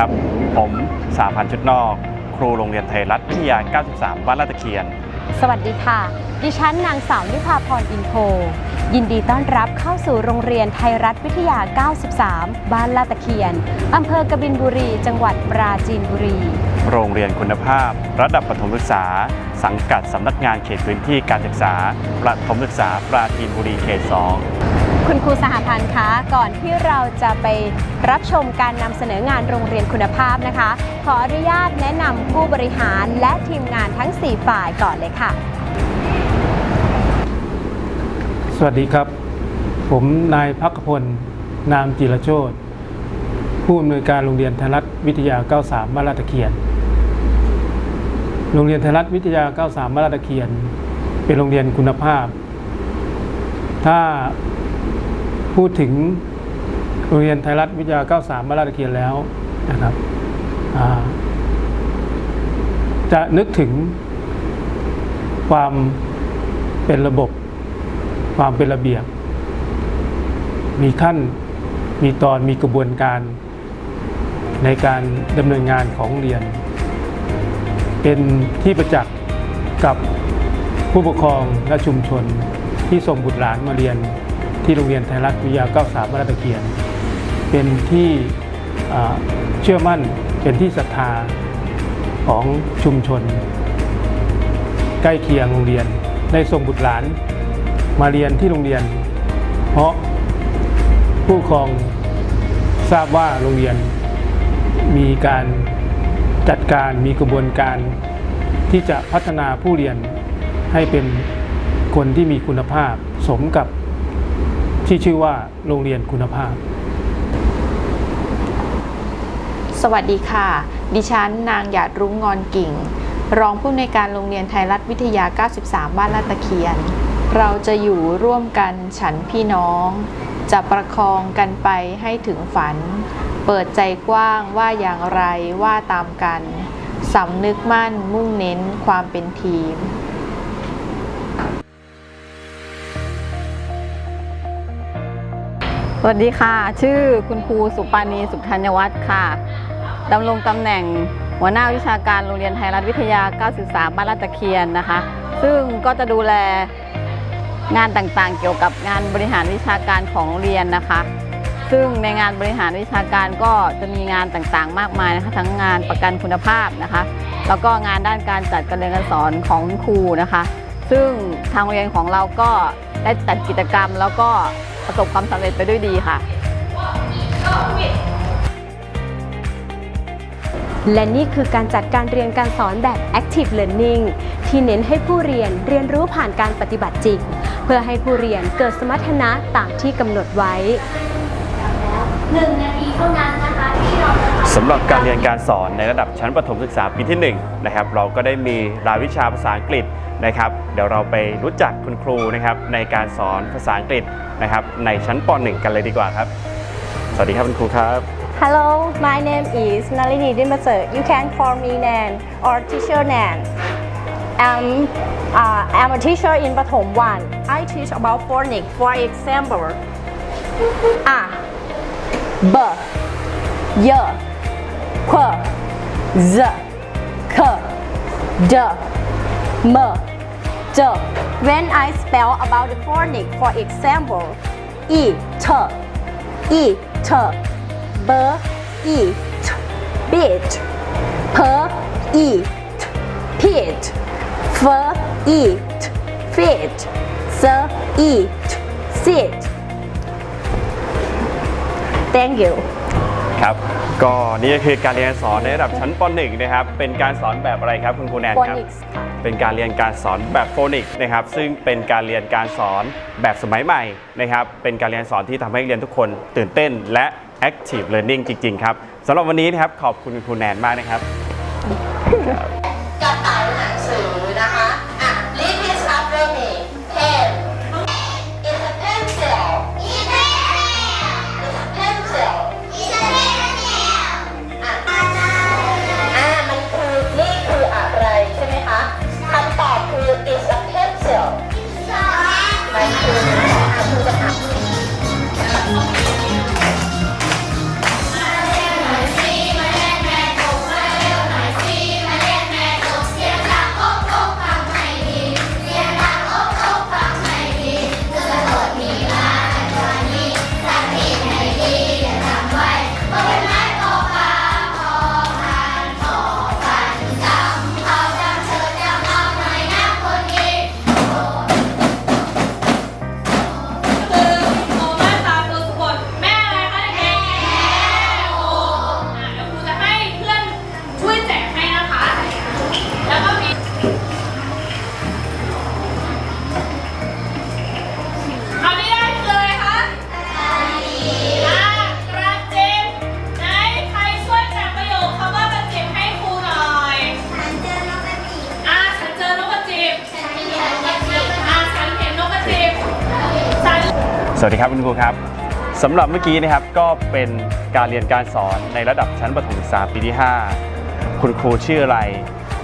ครับ ผมสาพันธ์ชุดนอก ครูโรงเรียนไทยรัฐวิทยา 93 บ้านลาดตะเคียน สวัสดีค่ะ ดิฉันนางสาวนิพาพรอินโพยินดีต้อนรับเข้าสู่โรงเรียนไทยรัฐวิทยา 93 บ้านลาดตะเคียน อำเภอกบินบุรี จังหวัดปราจีนบุรี โรงเรียนคุณภาพ ระดับประถมศึกษา สังกัดสำนักงานเขตพื้นที่การศึกษา ประถมศึกษาปราจีนบุรีเขต 2 คุณครูสหพันธ์คะก่อนที่เราจะไปรับชมการนำเสนองานโรงเรียนคุณภาพนะคะ ขออนุญาตแนะนำผู้บริหารและทีมงานทั้ง 4 ฝ่ายก่อนเลยค่ะ สวัสดีครับ ผมนายพักขพล นามจิรโชตผู้อำนวยการโรงเรียนไทยรัฐวิทยา 93 บ้านลาดตะเคียน โรงเรียนไทยรัฐวิทยา 93บ้านาตะเคียน เป็นโรงเรียนคุณภาพ ถ้าพูดถึงโรงเรียนไทยรัฐวิทยา 93บ้านาตะเคียนแล้วนะครับจะนึกถึงความเป็นระบบ ความเป็นระเบียบ มีขั้นมีตอนมีกระบวนการในการดำเนินงานของเรียน เป็นที่ประจักษ์กับผู้ปกครองและชุมชนที่ส่งบุตรหลานมาเรียนที่โรงเรียนไทยรัฐวิทยา 93บ้านลาดตะเคียนเป็นที่เชื่อมั่นเป็นที่ศรัทธาของชุมชน ใกล้เคียงโรงเรียนได้ส่งบุตรหลานมาเรียนที่โรงเรียน เพราะผู้ปกครองทราบว่าโรงเรียนมีการ จัดการมีกระบวนการที่จะพัฒนาผู้เรียนให้เป็นคนที่มีคุณภาพ สมกับที่ชื่อว่าโรงเรียนคุณภาพ สวัสดีค่ะ ดิฉันนางหยาดรุ้งงอนกิ่ง รองผู้อำนวยการโรงเรียนไทยรัฐวิทยา 93 บ้านลาดตะเคียน เราจะอยู่ร่วมกันฉันพี่น้องจะประคองกันไปให้ถึงฝัน เปิดใจกว้างว่าอย่างไรว่าตามกันสำนึกมั่นมุ่งเน้นความเป็นทีมสวัสดีค่ะ ชื่อคุณครูสุปานีสุธัญวัฒน์ค่ะดำรงตำแหน่งหัวหน้าวิชาการโรงเรียนไทยรัฐวิทยา93บ้านลาตะเคียนนะคะ ซึ่งก็จะดูแล งานต่างๆ เกี่ยวกับงานบริหารวิชาการของโรงเรียนนะคะ ซึ่งในงานบริหารวิชาการก็จะมีงานต่างๆ มากมายนะคะทั้งงานประกันคุณภาพนะคะ แล้วก็งานด้านการจัดการเรียนการสอนของครูนะคะ ซึ่งทางโรงเรียนของเราก็ได้จัดกิจกรรม แล้วก็ประสบความสำเร็จไปด้วยดีค่ะ และนี่คือการจัดการเรียนการสอนแบบ Active Learning ที่เน้นให้ผู้เรียนเรียนรู้ผ่านการปฏิบัติจริง พื่อให้ผู้เรียนเกิดสมรรถนะตามที่กำหนดไว้สำหรับการเรียนการสอนในระดับชั้นประถมศึกษาปีที่1นะครับเราก็ได้มีรายวิชาภาษาอังกฤษนะครับเดี๋ยวเราไปรู้จักคุณครูนะครับในการสอนภาษาอังกฤษนะครับในชั้นป .1 กันเลยดีกว่าครับ สวัสดีครับคุณครูครับ Hello, my name is Nalini Dimaser. You can call me Nan or teacher Nan. I'm, uh, I'm a teacher in Pathom 1. I teach about phonics. For example, a, b, y, q, z, k, d, m, d. When I spell about the phonics, for example, e, t, e, t, b, e, t, bit, p, e, t, pit, f, e, t, fit, s, e, t, sit. Thank you. ครับ ก็นี่ก็คือการเรียนการสอนในระดับชั้นป .1 นะครับ เป็นการสอนแบบอะไรครับคุณครูแนนครับ Phonics ค่ะ เป็นการเรียนการสอนแบบโฟนิกส์นะครับ ซึ่งเป็นการเรียนการสอนแบบสมัยใหม่นะครับ เป็นการเรียนสอนที่ทำให้เรียนทุกคนตื่นเต้นและ active learning จริง ๆ ครับสำหรับวันนี้นะครับ ขอบคุณคุณครูแนนมากนะครับ สวัสดีครับคุณครูครับสำหรับเมื่อกี้นะครับก็เป็นการเรียนการสอนในระดับชั้นประถมศึกษาปีที่ 5 คุณครูชื่ออะไร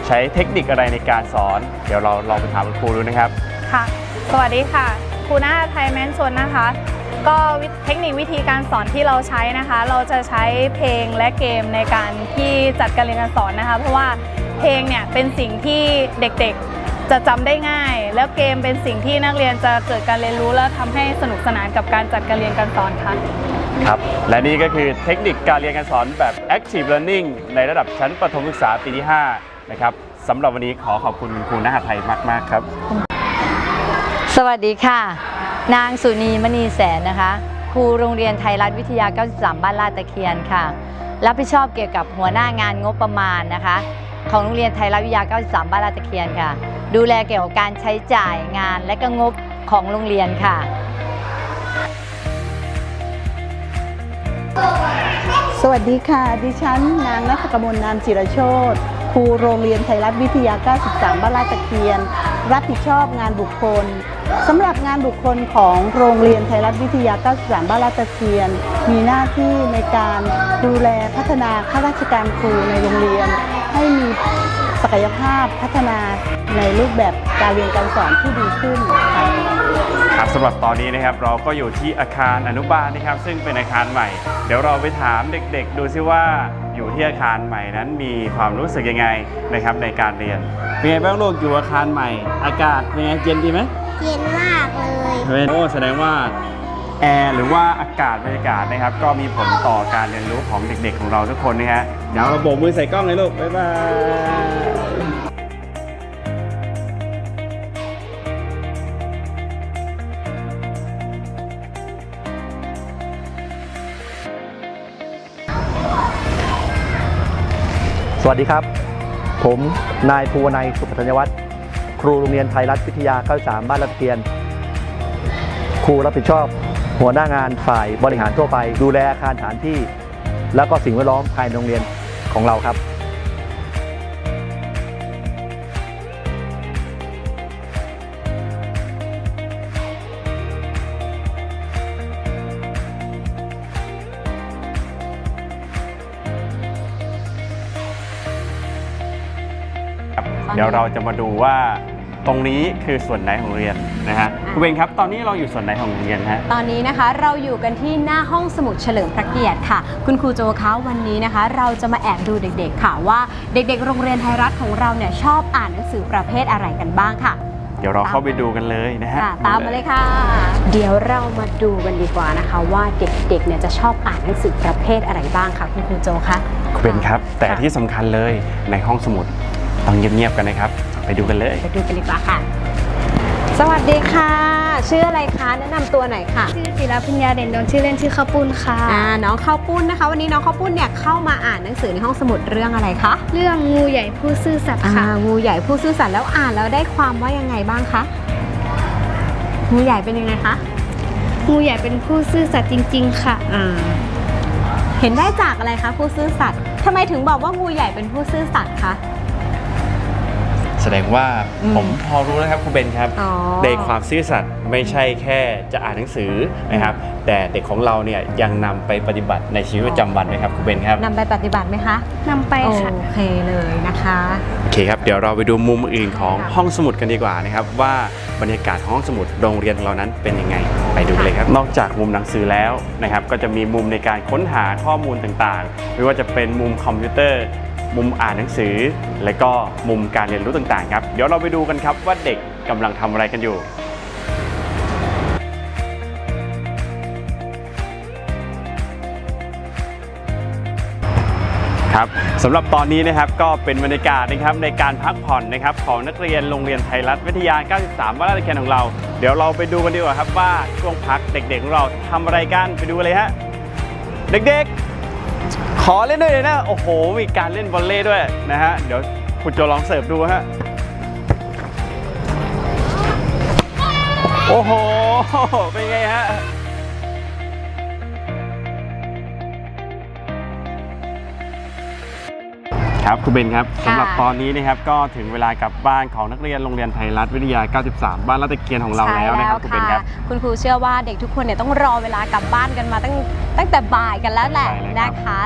ใช้เทคนิคอะไรในการสอน เดี๋ยวเราลองไปถามคุณครูดูนะครับค่ะ สวัสดีค่ะครูหน้าไทยแมนชนนะคะ ก็วิเทคนิควิธีการสอนที่เราใช้นะคะ เราจะใช้เพลงและเกมในการที่จัดการเรียนการสอนนะคะ เพราะว่าเพลงเนี่ยเป็นสิ่งที่เด็กๆ จะจำได้ง่าย แล้วเกมเป็นสิ่งที่นักเรียนจะเกิดการเรียนรู้และทำให้สนุกสนานกับการจัดการเรียนการสอนค่ะครับและนี่ก็คือเทคนิคการเรียนการสอนแบบ active learning ในระดับชั้นประถมศึกษาปีที่ 5 นะครับสำหรับวันนี้ขอขอบคุณคุณครูหน้าไทยมาก ๆ ครับ สวัสดีค่ะ นางสุนีมณีแสนนะคะครูโรงเรียนไทยรัฐวิทยา 93 บ้านลาดตะเคียนค่ะ รับผิดชอบเกี่ยวกับหัวหน้างานงบประมาณนะคะ ของโรงเรียนไทยรัฐวิทยา 93 บ้านลาดตะเคียนค่ะ ดูแลเกี่ยวกับการใช้จ่ายงานและก็งบของโรงเรียนค่ะ สวัสดีค่ะ ดิฉันนางนัทกมลนามจิรโชตครูโรงเรียนไทยรัฐวิทยา 93 บ้านลาดตะเคียน รับผิดชอบงานบุคคลสำหรับงานบุคคลของโรงเรียนไทยรัฐวิทยา 93 บ้านลาดตะเคียน มีหน้าที่ในการดูแลพัฒนาข้าราชการครูในโรงเรียน ให้มีศักยภาพพัฒนาในรูปแบบการเรียนการสอนที่ดีขึ้นค่ะครับสำหรับตอนนี้นะครับเราก็อยู่ที่อาคารอนุบาลนะครับ ซึ่งเป็นอาคารใหม่ เดี๋ยวเราไปถามเด็กๆ ดูซิว่า อยู่ที่อาคารใหม่นั้นมีความรู้สึกยังไงนะครับในการเรียน เป็นไงบ้างลูกอยู่อาคารใหม่ อากาศเป็นไงเย็นดีไหมเย็นมากเลยเฮ้ยโอ้แสดงว่าแอร์หรือว่าอากาศบรรยากาศนะครับ ก็มีผลต่อการเรียนรู้ของเด็กๆของเราทุกคนนะฮะเดี๋ยวเราโบกมือใส่กล้องเลยลูกบ๊ายบาย สวัสดีครับ ผมนายภูวนัยสุขธัญวัฒน์ครูโรงเรียนไทยรัฐวิทยา 93 บ้านรัตเทียน ครูรับผิดชอบ หัวหน้างานฝ่ายบริหารทั่วไป ดูแลอาคารสถานที่ และก็สิ่งแวดล้อมภายในโรงเรียนของเราครับ เดี๋ยวเราจะมาดูว่าตรงนี้คือส่วนไหนของโรงเรียนนะฮะคุณเบนครับ ตอนนี้เราอยู่ส่วนไหนของโรงเรียนฮะ ตอนนี้นะคะเราอยู่กันที่หน้าห้องสมุดเฉลิมพระเกียรติค่ะ คุณครูโจคะวันนี้นะคะ เราจะมาแอบดูเด็กๆ ค่ะว่าเด็กๆ โรงเรียนไทยรัฐของเราเนี่ยชอบอ่านหนังสือประเภทอะไรกันบ้างค่ะ เดี๋ยวเราเข้าไปดูกันเลยนะฮะค่ะตามมาเลยค่ะ เดี๋ยวเรามาดูกันดีกว่านะคะ ว่าเด็กๆ เนี่ยจะชอบอ่านหนังสือประเภทอะไรบ้างคะคุณครูโจคะคุณเบนครับ แต่ที่สำคัญเลยในห้องสมุด ต้องเงียบๆกันนะครับ ไปดูกันเลย ไปดูกันดีกว่าค่ะ สวัสดีค่ะ ชื่ออะไรคะแนะนำตัวหน่อยค่ะ ชื่อศิลปัญญาเด่นดวงชื่อเล่นชื่อข้าวปุ้นค่ะ อ่าน้องข้าวปุ้นนะคะ วันนี้น้องข้าวปุ้นเนี่ยเข้ามาอ่านหนังสือในห้องสมุดเรื่องอะไรคะเรื่องงูใหญ่ผู้ซื่อสัตย์อ่าค่ะ งูใหญ่ผู้ซื่อสัตย์แล้วอ่านแล้วได้ความว่ายังไงบ้างคะงูใหญ่เป็นยังไงคะงูใหญ่เป็นผู้ซื่อสัตย์จริง ๆ ค่ะ อ่าเห็นได้จากอะไรคะผู้ซื่อสัตย์ทำไมถึงบอกว่างูใหญ่เป็นผู้ซื่อสัตย์คะ แสดงว่าอืมผมพอรู้แล้วครับคุณเบนครับ อ๋อ ในความซื่อสัตย์ไม่ใช่แค่จะอ่านหนังสือนะครับ แต่เด็กของเราเนี่ยยังนำไปปฏิบัติในชีวิตประจำวันไหมครับคุณเบนครับนำไปปฏิบัติไหมคะนำไปโอค่ะ เคเลยนะคะ โอเคครับเดี๋ยวเราไปดูมุมอื่นของห้องสมุดกันดีกว่านะครับว่าบรรยากาศของห้องสมุดโรงเรียนของเรานั้นเป็นยังไงไปดูกันเลยครับนอกจากมุมหนังสือแล้วนะครับก็จะมีมุมในการค้นหาข้อมูลต่างๆ ไม่ว่าจะเป็นมุมคอมพิวเตอร์ มุมอ่านหนังสือ และก็มุมการเรียนรู้ต่างๆครับ เดี๋ยวเราไปดูกันครับว่าเด็กกำลังทำอะไรกันอยู่ครับสำหรับตอนนี้นะครับก็เป็นบรรยากาศนะครับในการพักผ่อนนะครับของนักเรียนโรงเรียนไทยรัฐวิทยา 93บ้านลาดตะเคียนของเรา เดี๋ยวเราไปดูกันดีกว่าครับว่าช่วงพักเด็กๆของเราทำอะไรกันไปดูเลยฮะเด็กๆ ขอเล่นด้วยเลยนะ โอ้โห มีการเล่นบอลเล่ด้วยนะฮะ เดี๋ยวคุณโจลองเสิร์ฟดูฮะ โอ้โห เป็นไงฮะ ครับคุณเบนครับค่ะสำหรับตอนนี้นะครับก็ถึงเวลากลับบ้านของนักเรียนโรงเรียนไทยรัฐวิทยา 93 บ้านลาดตะเคียนของเราแล้วนะครับคุณเบนครับคุณครูเชื่อว่าเด็กทุกคนเนี่ยต้องรอเวลากลับบ้านกันมาตั้งตั้งแต่บ่ายกันแล้วแหละใช่เลยครับนะคะ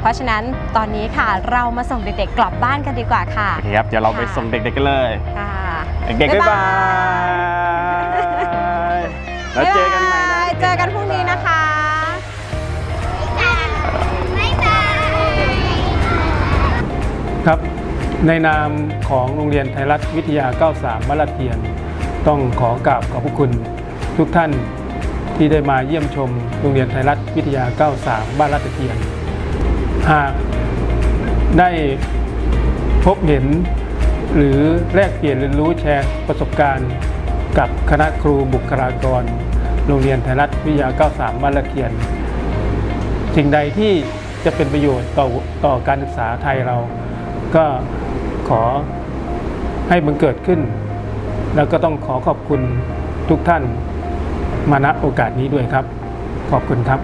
เพราะฉะนั้นตอนนี้ค่ะเรามาส่งเด็กๆกลับบ้านกันดีกว่าค่ะโอเคครับเดี๋ยวเราไปส่งเด็กๆกันเลยค่ะเด็กๆบ๊ายบายแล้วเจอกันใหม่นะบ๊ายบายเจอกันพรุ่งนี้นะคะ ครับ ในนามของโรงเรียนไทยรัฐวิทยา 93บ้านลาดเทียน ต้องขอกราบขอบพระคุณทุกท่านที่ได้มาเยี่ยมชมโรงเรียนไทยรัฐวิทยา 93 บ้านลาดตเคียน หากได้พบเห็นหรือแลกเปลี่ยนเรียนรู้แชร์ประสบการณ์กับคณะครูบุคลากร โรงเรียนไทยรัฐวิทยา 93 บ้านลาดเทียน สิ่งใดที่จะเป็นประโยชน์ต่อต่อการศึกษาไทยเรา ก็ขอให้มันเกิดขึ้น แล้วก็ต้องขอขอบคุณทุกท่านมาณโอกาสนี้ด้วยครับ ขอบคุณครับ